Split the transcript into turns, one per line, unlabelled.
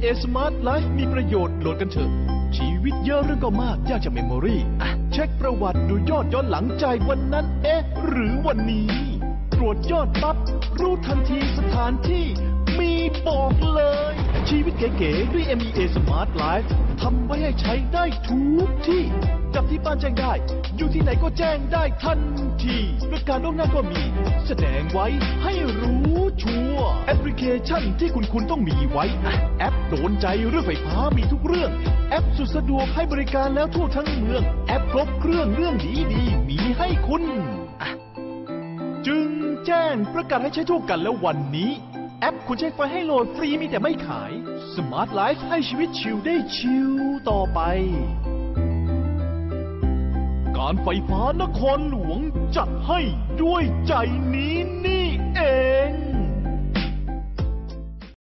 MEA Smart Life มีประโยชน์โหลดกันเถอะ ชีวิตเยอะเรื่องก็มาก ยากจะเมมโมรี่อะ เช็คประวัติดูยอดย้อนหลังจ่ายวันนั้น เอ๊ะ หรือวันนี้ ตรวจยอดปั๊บ รู้ทันทีสถานที่ มีบอกเลย ชีวิตเก๋ๆด้วย MEA Smart Life ทำไว้ให้ใช้ได้ทุกที่กับที่บ้านแจ้งได้ อยู่ที่ไหนก็แจ้งได้ทันทีประการล่วงหน้าก็มี แสดงไว้ให้รู้ชัวร์ ชันที่คุณคุณต้องมีไว้ แอปโดนใจเรื่องไฟฟ้ามีทุกเรื่อง แอปสุดสะดวกให้บริการแล้วทั่วทั้งเมือง แอปครบเครื่องเรื่องดีดีมีให้คุณ จึงแจ้งประกาศให้ใช้ทั่วกันแล้ววันนี้ แอปคุณใช้ไฟให้โหลดฟรีมีแต่ไม่ขาย Smart Life ให้ชีวิตชิลได้ชิลต่อไป การไฟฟ้านครหลวงจัดให้ด้วยใจนี้นี่